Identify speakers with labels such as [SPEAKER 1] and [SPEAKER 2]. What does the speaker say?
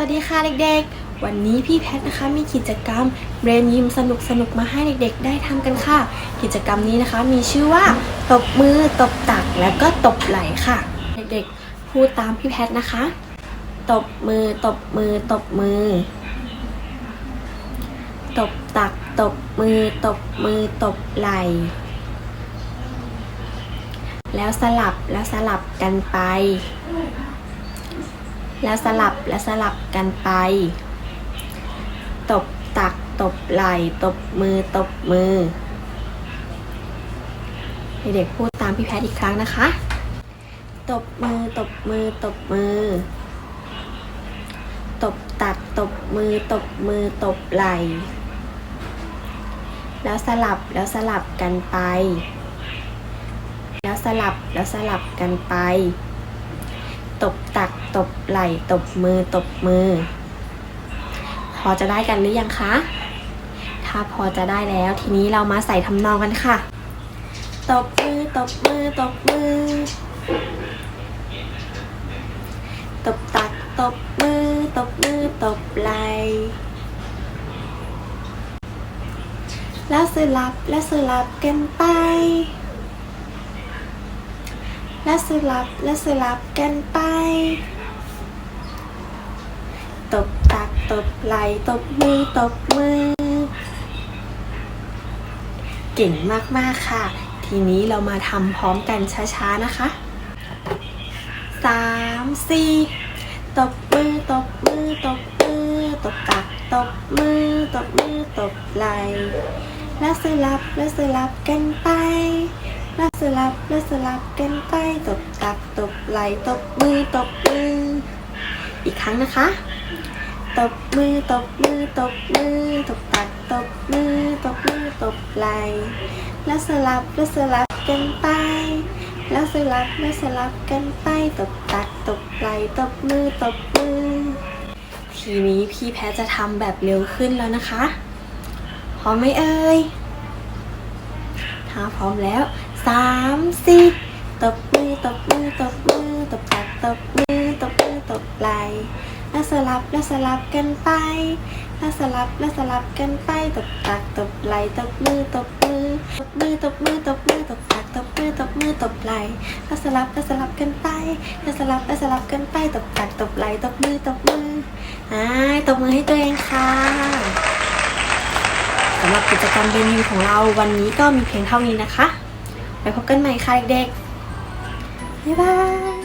[SPEAKER 1] วัสดีค่ะเด็กๆ วันนี้พี่แพทนะคะมีกิจกรรมเบรนยิมสนุกสนุกมาให้เด็กๆ ได้ทำกันค่ะ กิจกรรมนี้นะคะมีชื่อว่า ตบมือตบตักแล้วก็ตบไหล่ค่ะ เด็กๆ พูดตามพี่แพทนะคะ ตบมือตบมือตบมือ ตบตักตบมือตบมือตบไหล่แล้วสลับแล้วสลับกันไป แล้วสลับแล้วสลับกันไป ตบตักตบไหล่ตบมือตบมือ เด็กๆพูดตามพี่แพทย์อีกครั้งนะคะ ตบมือตบมือตบมือ ตบตักตบมือตบมือตบไหล่แล้วสลับแล้วสลับกันไป แล้วสลับแล้วสลับกันไป ตบตัก ตบไหล่ ตบมือ ตบมือ พอจะได้กันหรือยังคะ ถ้าพอจะได้แล้วทีนี้เรามาใส่ทำนองกันค่ะ ตบมือ ตบมือ ตบมือ ตบตัก ตบมือ ตบมือ ตบไหล่แล้วสลับแล้วสลับกันไป และสลับและสลับกันไป ตบตักตบไหลตบมือตบมือ เก่งมากๆค่ะ ทีนี้เรามาทำพร้อมกันช้าๆนะคะสามสี่ตบมือตบมือตบมือตบตักตบมือตบมือตบไหลและสลับและสลับกันไป ล้วสลับแลสลับกันไปตบตักตบไหลตบมือตบมือ อีกครั้งนะคะ ตบมือตบมือตบมือตบตักตบมือตบมือตบไหลแลสลับแลสลับกันไปแล้วสลับแลสลับกันไปตบตักตบไหลตบมือตบมือ ทีนี้พี่แพทจะทำแบบเร็วขึ้นแล้วนะคะพร้อมไหมเอ่ยถ้าพร้อมแล้ว สามสี่ตบมือตบมือตบมือตบตักตบมือตบมือตบไหล่แล้วสลับแล้วสลับกันไปแล้วสลับแล้วสลับกันไปตบตักตบไหล่ตบมือตบมือตบมือตบมือตบมือตบตักตบมือตบมือตบไหล่แล้วสลับแล้วสลับกันไปแล้วสลับแล้วสลับกันไปตบตักตบไหล่ตบมือตบมืออ่าตบมือให้ตัวเองค่ะสำหรับกิจกรรมเบนิวของเราวันนี้ก็มีเพียงเท่านี้นะคะ ไปพบกันใหม่ค่ะเด็ก บ๊ายบาย